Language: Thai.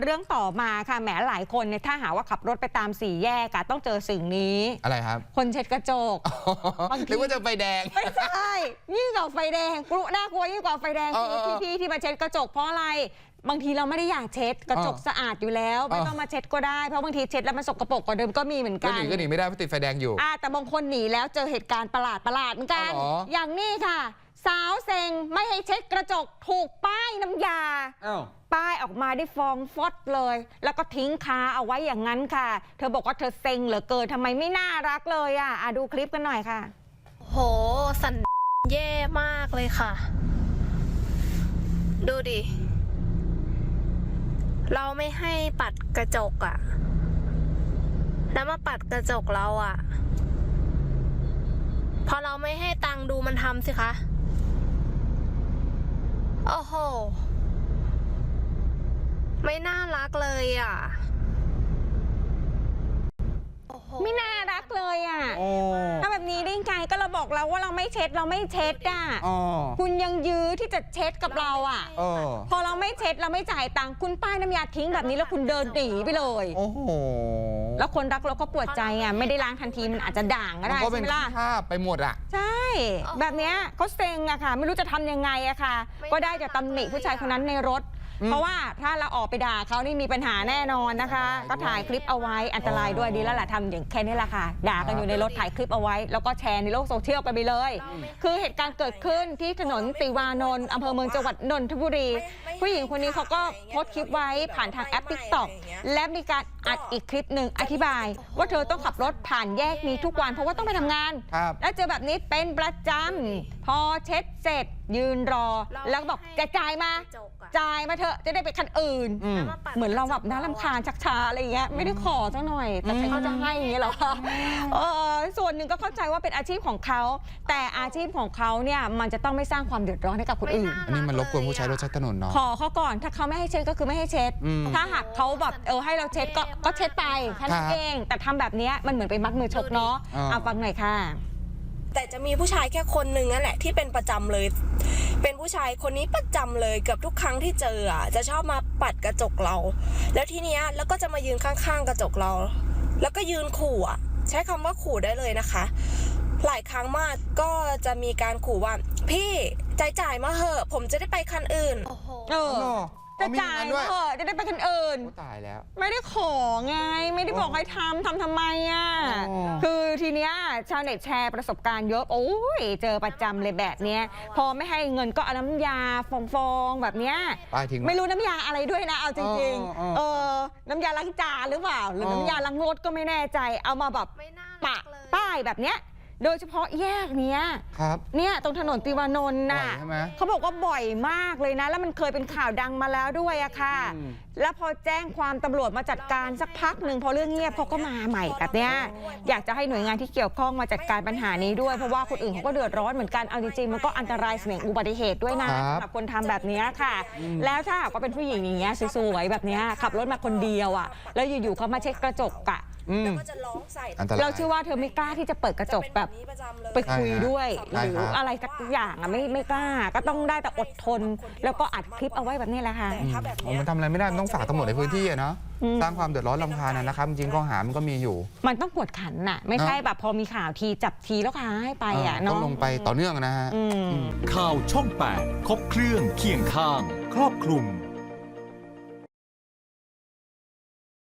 เรื่องต่อมาค่ะแหมหลายคนเนี่ยถ้าหาว่าขับรถไปตามสี่แยกอะต้องเจอสิ่งนี้ อะไรครับ คนเช็ดกระจกบางทีนึกว่าจะไฟแดง ไม่ใช่ยิ่งกว่าไฟแดงกลัวน่ากลัวยิ่งกว่าไฟแดงเออคือเออ พี่ๆที่มาเช็ดกระจกเพราะอะไร บางทีเราไม่ได้อยากเช็ดกระจกเออสะอาดอยู่แล้ว ไม่เออต้องมาเช็ดก็ได้เพราะบางทีเช็ดแล้วมันสกปรกกว่าเดิมก็มีเหมือนก็กัหนนีก็หนีไม่ได้เพราะติดไฟแดงอยู่ อ่าแต่บางคนหนีแล้วเจอเหตุการณ์ประหลาดประหลาดเหมือนกันอ๋อเหรออย่างนี้ค่ะ สาวเซ็งไม่ให้เช็ดกระจกถูกป้ายน้ำยา อ้าว ป้ายออกมาได้ฟองฟอดเลย แล้วก็ทิ้งคาเอาไว้อย่างนั้นค่ะ เธอบอกว่าเธอเซ็งเหลือเกินทำไมไม่น่ารักเลยอะอะดูคลิปกันหน่อยค่ะ โห สันแย่มากเลยค่ะ ดูดิ เราไม่ให้ปัดกระจกอะแล้วมาปัดกระจกเราอะพอเราไม่ให้ตังค์ดูมันทำสิคะ โอ้โหไม่น่ารักเลยอะโอ้โห ไม่น่ารักเลยอะโอ้ถ้าแบบนี้ได้ไงก็เราบอกแล้วว่าเราไม่เช็ดเราไม่เช็ดอะ อ๋อคุณยังยื้อที่จะเช็ดกับเราอะ เออพอเราไม่เช็ดเราไม่จ่ายตังค์คุณป้ายน้ำยาทิ้งแบบนี้แล้วคุณเดินหนีไปเลย โอ้โหแล้วคนรักเราก็ปวดใจอะไม่ได้ล้างทันทีมันอาจจะด่างก็มันได้ก็ใช่เป็นไหมล่ะภาพไปหมดอะ ใช่ แบบเนี้ยเขาเซ็งอะค่ะ ไม่รู้จะทำยังไงอะค่ะ ก็ได้แต่ตำหนิผู้ชายคนนั้นในรถอืม เพราะว่าถ้าเราออกไปด่าเขานี่มีปัญหาแน่นอนนะคะอันตรายด้วยก็ถ่ายคลิปเอาไว้อันตรายด้วยอ๋อดีแล้วแหละทำอย่างแค่นี้แหละค่ะ ด่ากันอยู่ในรถถ่ายคลิปเอาไว้ แล้วก็แชร์ในโลกโซเชียลกันไปเลย คือเหตุการณ์เกิดขึ้นที่ถนนติวานนท์อำเภอเมืองจังหวัดนนทบุรี ผู้หญิงคนนี้เขาก็โพสต์คลิปไว้ผ่านทางแอป t ิ k t o k และมีการอัดอีกคลิปหนึ่งอธิบาย ว่าเธอต้องขับรถผ่านแยกนี้ทุกวันเพราะว่าต้องไปทำงาน ครับ แล้วเจอแบบนี้เป็นประจำ พอเช็ดเสร็จยืนรอ แล้วก็บอกจะจ่ายมากระจกอะจ่ายมาเถอะจะได้ไปคันอื่น อืมแล้วาปัดเหมือนเราแบบน่ารำคาญชักช้าอะไรอย่างเงี้ยไม่ได้ขอสักหน่อย แต่ใครเขาจะให้อย่างเงี้ยเหรอคะเออส่วนหนึ่งก็เข้าใจว่าเป็นอาชีพของเขา แต่อาชีพของเขาเนี่ยมันจะต้องไม่สร้างความเดือดร้อนให้กับคนอื่น อันนี้มันรบกวนผู้ใช้รถใช้ถนนเนาะ ขอเขาก่อนถ้าเขาไม่ให้เช็ดก็คือไม่ให้เช็ด อืม ถ้าหากเขาแบบเออให้เราเช็ดก็ก็เช็ดไปแค่นั้นครับเอง แต่ทำแบบเนี้ยมันเหมือนไปมัดมือชกเนาะอ่าเอาฟังหน่อยค่ะ แต่จะมีผู้ชายแค่คนหนึ่งนั่นแหละที่เป็นประจำเลย เป็นผู้ชายคนนี้ประจำเลยเกือบทุกครั้งที่เจออะจะชอบมาปัดกระจกเรา แล้วทีเนี้ยแล้วก็จะมายืนข้างๆกระจกเรา แล้วก็ยืนขู่อะใช้คำว่าขู่ได้เลยนะคะ หลายครั้งมากก็จะมีการขู่ว่า พี่จ่ายจ่ายๆมาเหอะ ผมจะได้ไปคันอื่นโอ้โหเอออ๋อ จะเอมีจ่ายงนด้วเถอะจะได้ไปคันอื่น โอ้ตายแล้ว ไม่ได้ขอไง ไม่ได้บอกให้ทำทำทำไมอะ อ๋อ คือทีเนี้ยชาวเน็ตแชร์ประสบการณ์เยอะ โอ้ย เจอประจำเลยแบบเนี้ย พอไม่ให้เงินก็เอาน้ำยาฟองๆแบบเนี้ย ป้ายทิ้งไม่รู้น้ำยาอะไรด้วยนะ เอาจริงอ๋ออ๋อๆเออ น้ำยาล้างจานหรือเปล่า หรือออ น้ำยาล้างรถก็ไม่แน่ใจ เอามาแบบไม่น่าปะรักเลย ป้ายแบบเนี้ย โดยเฉพาะแยกเนี้ยครับเนี่ยตรงถนนติวานนท์น่ะบ่อยใช่ไหมเขาบอกว่าบ่อยมากเลยนะ แล้วมันเคยเป็นข่าวดังมาแล้วด้วยอะค่ะ อืม แล้วพอแจ้งความตำรวจมาจัดการสักพักหนึ่งพอเรื่องเงียบเขาก็มาใหม่แบบเนี้ยอยากจะให้หน่วยงานที่เกี่ยวข้องมาจัดการปัญหานี้ด้วยเพราะว่าคนอื่นเขาก็เดือดร้อนเหมือนกันเอาจริงๆมันก็อันตรายเสี่ยงอุบัติเหตุด้วยนะครับ สำหรับคนทำแบบเนี้ยค่ะ แล้วถ้าหากว่าเป็นผู้หญิงอย่างเงี้ยสวยๆแบบเนี้ยขับรถมาคนเดียวอะแล้วอยู่ๆเขามาเช็ดกระจกอะอืม แล้วก็จะร้องใส่อันตราย เราเชื่อว่าเธอไม่กล้าที่จะเปิดกระจกแบบจะเป็นนี้ประจำเลย ไปคุยด้วยใช่หรือครับอะไรสักอย่างอะไม่ไม่กล้า ก็ต้องได้แต่อดทน แล้วก็อัดคลิปเอาไว้แบบนี้แหละค่ะ แต่ถ้าแบบโอ้เนี้ยมันทำอะไรไม่ได้มันต้องฝากตำรวจในพื้นที่อะเนาะอืม สร้างความเดือดร้อนรำคาญอะนะครับจริงๆข้อหามันก็มีอยู่มันต้องกวดขันน่ะ ไม่ใช่แบบพอมีข่าวทีจับทีแล้วค้าให้ไปอะต้อเนาะงลงไปต่อเนื่องนะฮะอืมอืม ข่าวช่อง 8 ครบเครื่องเคียงข้าง ครอบคลุม